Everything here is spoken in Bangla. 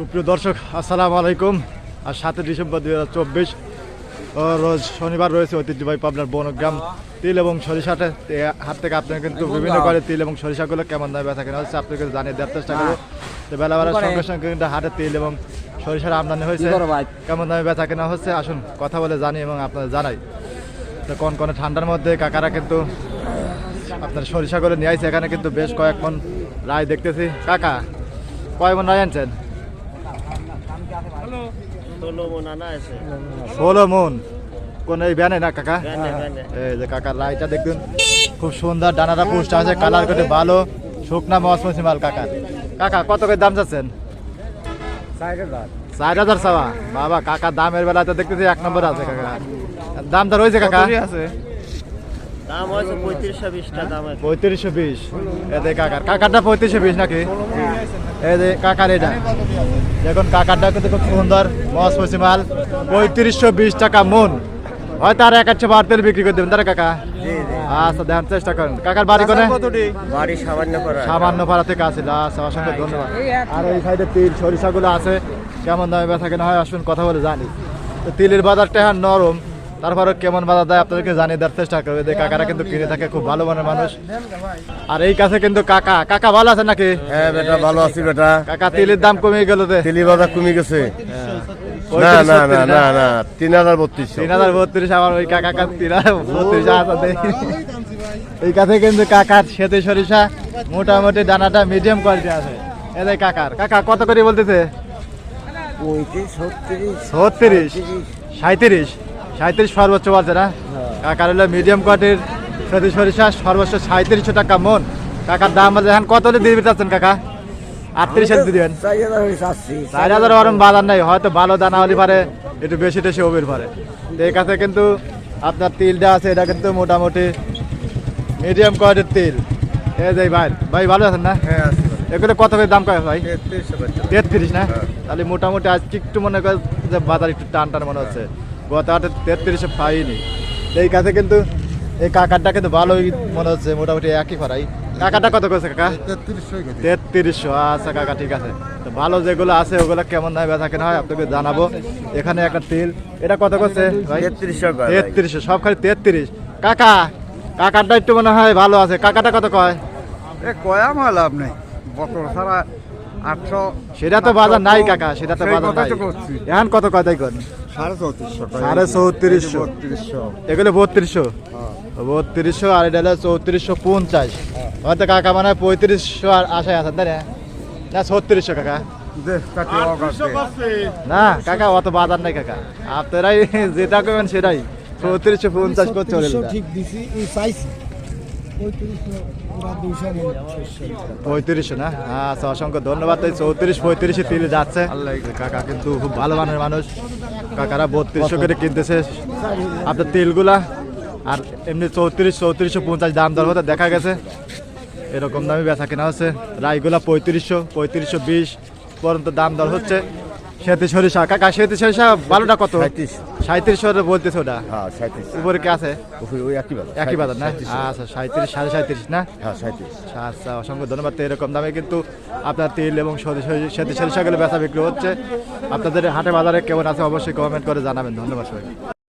সুপ্রিয় দর্শক আসসালামু আলাইকুম। আর সাতই ডিসেম্বর দুই হাজার চব্বিশ রোজ শনিবার রয়েছে ঐতিহ্যবাহী পাবনার বনগ্রাম তিল এবং সরিষাটা হাত থেকে আপনার কিন্তু বিভিন্ন করে তিল এবং সরিষাগুলো কেমন দামে ব্যথা কেনা হচ্ছে আপনাকে জানিয়ে দেওয়ার চেষ্টা করব। তো বেলা বেলার সঙ্গে সঙ্গে কিন্তু হাটে তিল এবং সরিষার আমদানি হয়েছে। কেমন দামে ব্যথা কেনা হচ্ছে আসুন কথা বলে জানি এবং আপনাদের জানাই। তো কোন কোন ঠান্ডার মধ্যে কাকারা কিন্তু আপনার সরিষাগুলো নিয়ে আসছে এখানে কিন্তু বেশ কয়েক মন রায় দেখতেছি। কাকা কয় মন রায় আনছেন? ষোলো মন। কোন এই ব্যানে না কাকা? ব্যানে। এই যে কাকার রায়টা দেখুন। খুব সুন্দর ডানাটা পুষ্ট আছে কালার করে ভালো। শুকনা মসমসি মাল কাকার কাকা কত করে দাম চাচ্ছেন? চার হাজার। সাবা বাবা কাকা দামের বেলাতে দেখতেছি এক নম্বর আছে কাকা। দামটা রয়েছে কাকা? আছে? দাম হয়েছে পঁয়ত্রিশশো দাম আছে পঁয়ত্রিশশো বিশ। এতে কাকার কাকারটা পঁয়ত্রিশশো বিশ নাকি? এই যে কাকার এটা। দেখুন কাকারটা কিন্তু খুব সুন্দর মসমসি মাল পঁয়ত্রিশশো বিশ টাকা মন। হয়তো আর এক একশো বাড়তে বিক্রি করে দেবেন তারা কাকা? আচ্ছা দেখার চেষ্টা করেন। কাকার বাড়ি কোনে? বাড়ি সামান্য করা সামান্য ভাড়া থেকে আছে আচ্ছা অসংখ্য ধন্যবাদ। আর ওই সাইডে তিল সরিষাগুলো আছে। কেমন দামে বেচা কেনা হয় আসুন কথা বলে জানি। তো তিলের বাজারটা হ্যাঁ নরম। তারপরে কেমন বাজার দেয় আপনাদেরকে জানিয়ে দেওয়ার চেষ্টা করবে। যে কাকারা কিন্তু কিনে থাকে খুব ভালো মানের মানুষ। আর এই কাছে কিন্তু কাকা। কাকা ভালো আছে নাকি? হ্যাঁ বেটা ভালো আছি বেটা। কাকা তিলের দাম কমে গেল তেলি বাজার কমে গেছে। না না না না না তিন হাজার বত্রিশ। তিন হাজার বত্রিশ আমার ওই কাকা কাকা তিন হাজার বত্রিশ আছে এই কাছে কিন্তু কাকার সেতে সরিষা মোটামুটি দানাটা মিডিয়াম কোয়ালিটি আছে। এদের কাকার। কাকা কত করে বলতেছে? ছত্রিশ সাঁত্রিশ সাঁত্রিশ সর্বোচ্চ বলছে না? কাকার হলো মিডিয়াম কোয়ালিটির সেতে সরিষা সর্বোচ্চ সাঁত্রিশশো টাকা মন। কাকার দাম বলছে এখন কত হলে দিতে চাচ্ছেন কাকা? আটত্রিশ হাজার দিবেন। চার হাজার ওরম বাজার নাই হয়তো ভালো দানা হলে পারে একটু বেশি টেশি ওবের পারে। তো এই কাছে কিন্তু আপনার তিলটা আছে এটা কিন্তু মোটামুটি মিডিয়াম কোয়ালিটির তিল। এই যে ভাই ভাই ভালো আছেন না? হ্যাঁ এগুলো কত করে দাম কয় ভাই? তেত্রিশ না? তাহলে মোটামুটি আজকে একটু মনে করে যে বাজার একটু টান টান মনে হচ্ছে। গত হাটে তেত্রিশে পাইনি। এই কাছে কিন্তু এই কাকারটা কিন্তু ভালোই মনে হচ্ছে মোটামুটি একই করাই কাকাটা কত করেছে কাকা? তেত্রিশশো আচ্ছা কাকা ঠিক আছে। তো ভালো যেগুলো আছে ওগুলো কেমন দামে বেচা কেনা হয় আপনাকে জানাব। এখানে একটা তেল। এটা কত করছে তেত্রিশশো সব খালি তেত্রিশ। কাকা কাকারটা একটু মনে হয় ভালো আছে। কাকাটা কত কয়? এ কয়া মাল লাভ নেই বছর সারা আটশো সেটা তো বাজার নাই কাকা সেটা তো বাজার নাই। এখন কত কথাই কর? সাড়ে চৌত্রিশশো সাড়ে চৌত্রিশশো। এগুলো বত্রিশশো? বত্রিশশো আর এটা হলো চৌত্রিশশো পঞ্চাশ। হয়তো কাকা মানে পঁয়ত্রিশশো আর আশায় আছেন তাই না? না ছত্রিশশো কাকা। না কাকা অত বাজার নাই কাকা। আপনারাই যেটা করবেন সেটাই। চৌত্রিশশো পঞ্চাশ করে চলে ঠিক দিছি চাইছি পঁয়ত্রিশশো না? আচ্ছা অসংখ্য ধন্যবাদ। এই চৌত্রিশ, পঁয়ত্রিশে তিলে যাচ্ছে। কাকা কিন্তু খুব ভালো মানের মানুষ। কাকারা বত্রিশশো করে কিনতেছে। আপনার তেলগুলা আর এমনি চৌত্রিশ, চৌত্রিশশো পঞ্চাশ দাম দর হতে দেখা গেছে। এরকম দামে বেচা কেনা হচ্ছে। রায়গুলা পঁয়ত্রিশশো পঁয়ত্রিশশো বিশ পর্যন্ত দাম দর হচ্ছে। সরিষা কাকা সরিষা ভালোটা কত? সাঁত্রিশ। সাঁত্রিশশো বলতেছে ওটা। হ্যাঁ উপরে কে আছে? ওই একই বাজার একই বাজার না? আচ্ছা সাঁত্রিশ সাড়ে সাঁত্রিশ না? হ্যাঁ আচ্ছা অসংখ্য ধন্যবাদ। তো এরকম দামে কিন্তু আপনার তেল এবং সরিষা গেলে বেচা বিক্রি হচ্ছে। আপনাদের হাটে বাজারে কেমন আছে অবশ্যই কমেন্ট করে জানাবেন। ধন্যবাদ সবাই